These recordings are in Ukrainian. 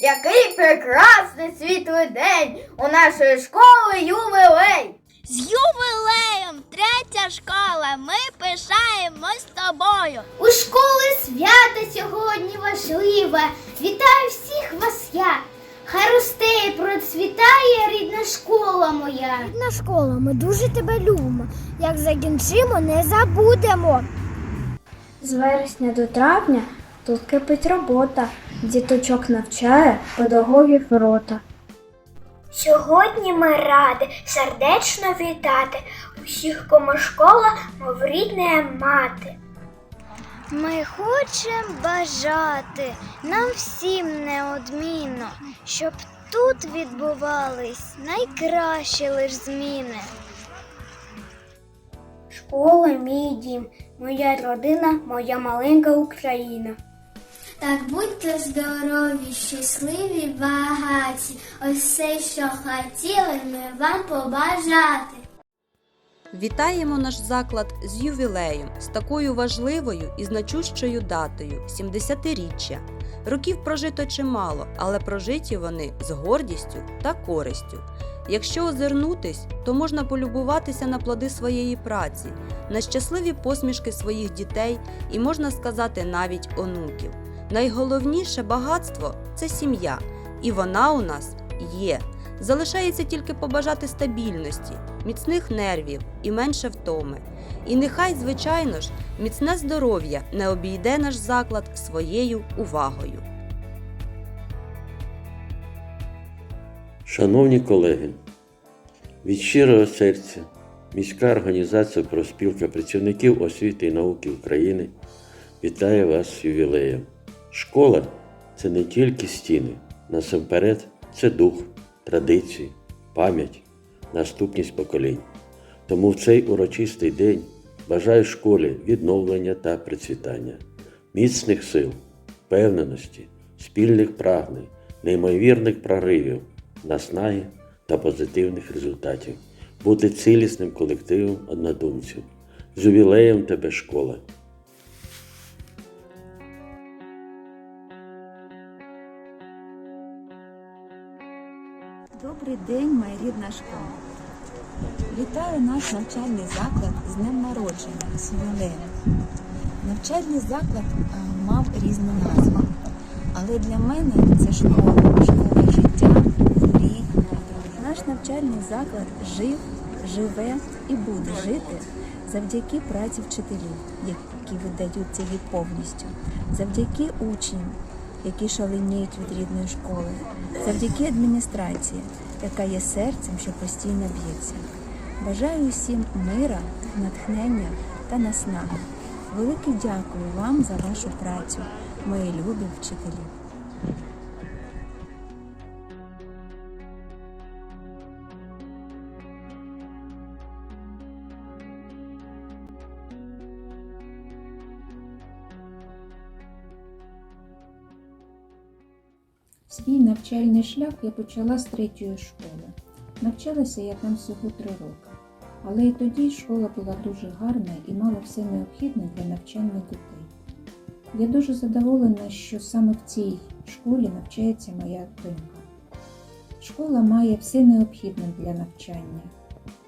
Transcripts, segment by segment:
Який прекрасний світлий день у нашої школи ювілей! З ювілеєм третя школа. Ми пишаємось тобою. У школи свято сьогодні важливе. Вітаю всіх вас я. Хай росте і процвітає рідна школа моя. Рідна школа, ми дуже тебе любимо. Як закінчимо, не забудемо. З вересня до травня тут кипить робота. Діточок навчає педагогів рота. Сьогодні ми раді сердечно вітати усіх, кому школа, мов рідна мати. Ми хочемо бажати нам всім неодмінно, щоб тут відбувались найкращі лиш зміни. Школа мій дім, моя родина, моя маленька Україна. Так будьте здорові, щасливі, багаті. Ось все, що хотіли ми вам побажати. Вітаємо наш заклад з ювілеєм, з такою важливою і значущою датою 70-річчя. Років прожито чимало, але прожиті вони з гордістю та користю. Якщо озирнутись, то можна полюбуватися на плоди своєї праці, на щасливі посмішки своїх дітей і можна сказати навіть онуків. Найголовніше багатство це сім'я, і вона у нас є. Залишається тільки побажати стабільності, міцних нервів і менше втоми. І нехай, звичайно ж, міцне здоров'я не обійде наш заклад своєю увагою. Шановні колеги, від щирого серця міська організація профспілка працівників освіти і науки України вітає вас з ювілеєм. Школа це не тільки стіни, насамперед це дух, традиції, пам'ять, наступність поколінь. Тому в цей урочистий день бажаю школі відновлення та процвітання, міцних сил, впевненості, спільних прагнень, неймовірних проривів, наснаги та позитивних результатів, бути цілісним колективом однодумців. З ювілеєм тебе школа! Добрий день, моя рідна школа. Вітаю наш навчальний заклад з днем народження з ювілеєм. Навчальний заклад е, мав різні назви, але для мене це школа, школа життя, мрій. Наш навчальний заклад жив, живе і буде жити завдяки праці вчителів, які видаються їй повністю, завдяки учням, які шаленіють від рідної школи, завдяки адміністрації, яка є серцем, що постійно б'ється. Бажаю усім мира, натхнення та наснаги. Велике дякую вам за вашу працю, мої любі вчителі. Свій навчальний шлях я почала з третьої школи. Навчалася я там всього три роки. Але і тоді школа була дуже гарна і мала все необхідне для навчання дітей. Я дуже задоволена, що саме в цій школі навчається моя донька. Школа має все необхідне для навчання,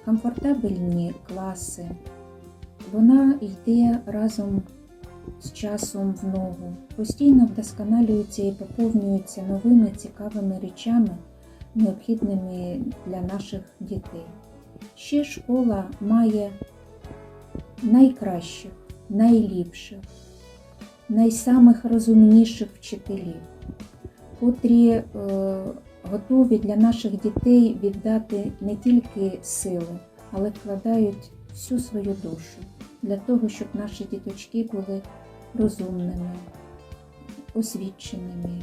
комфортабельні класи. Вона йде разом з часом в ногу, постійно вдосконалюється і поповнюється новими цікавими речами, необхідними для наших дітей. Ще школа має найкращих, найліпших, найсамих розумніших вчителів, котрі е, готові для наших дітей віддати не тільки сили, але вкладають всю свою душу для того, щоб наші діточки були розумними, освіченими,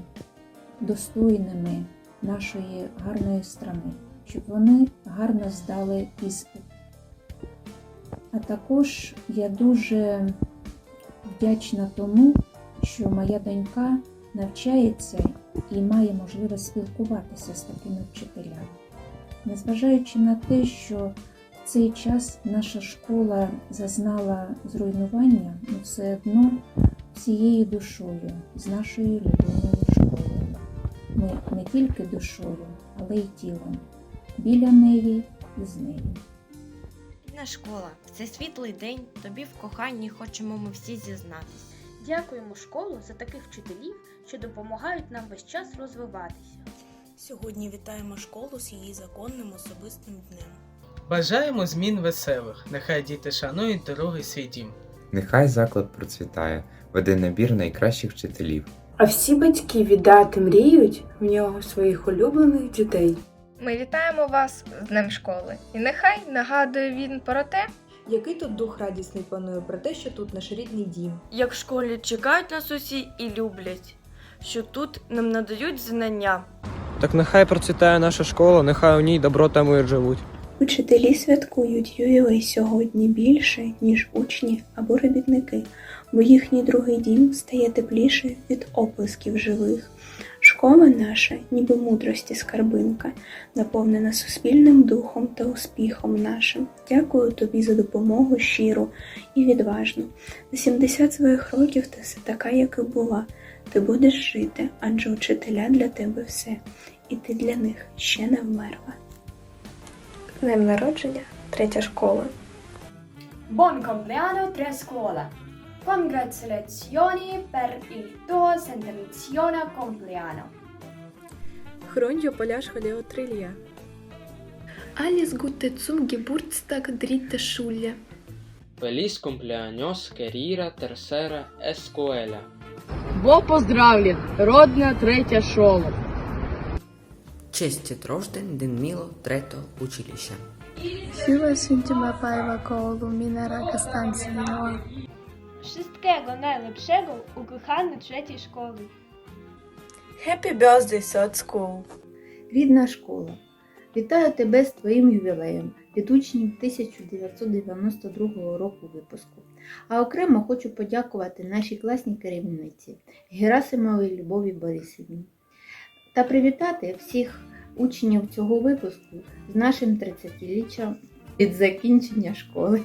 достойними нашої гарної страни, щоб вони гарно здали іспит. А також я дуже вдячна тому, що моя донька навчається і має можливість спілкуватися з такими вчителями. Незважаючи на те, що цей час наша школа зазнала зруйнування, ми все одно всією душою з нашою любимою школою. Ми не тільки душою, але й тілом. Біля неї і з нею. Рідна школа, в цей світлий день тобі в коханні хочемо ми всі зізнатись. Дякуємо школу за таких вчителів, що допомагають нам весь час розвиватися. Сьогодні вітаємо школу з її законним особистим днем. Бажаємо змін веселих. Нехай діти шанують дорогий свій дім. Нехай заклад процвітає, веде набір найкращих вчителів. А всі батьки віддати мріють в нього своїх улюблених дітей. Ми вітаємо вас з Днем школи. І нехай нагадує він про те, який тут дух радісний панує про те, що тут наш рідний дім. Як в школі чекають нас усі і люблять, що тут нам надають знання. Так нехай процвітає наша школа, нехай у ній добро та мир живуть. Учителі святкують ювілей сьогодні більше, ніж учні або робітники, бо їхній другий дім стає тепліше від оплесків живих. Школа наша, ніби мудрості скарбинка, наповнена суспільним духом та успіхом нашим. Дякую тобі за допомогу щиру і відважну. На 70 своїх років ти все така, як і була. Ти будеш жити, адже учителя для тебе все, і ти для них ще не вмерла. З Днем народження, третя школа. Buon compleanno tre scuola! Congratulazioni per il tuo centesiona compleanno! Хроньо поля школео трилья. Аліс гутте цум Geburtstag dritte Schule. Feliz cumpleaños, querida tercera escuela. Бо поздравлен! Родна третя школа! Честі Трожден, Ден Трето, училище. Siła święcima pajwa koło minera kastancyjnego. Wszystkiego najlepszego u kochanej trzeciej szkoły! Happy birthday, third school! Рідна школа. Вітаю тебе з твоїм ювілеєм від учнів 1992 року випуску. А окремо хочу подякувати нашій класній керівниці Герасимовій Любові Борисівні та привітати всіх учнів цього випуску з нашим 30-річчям від закінчення школи.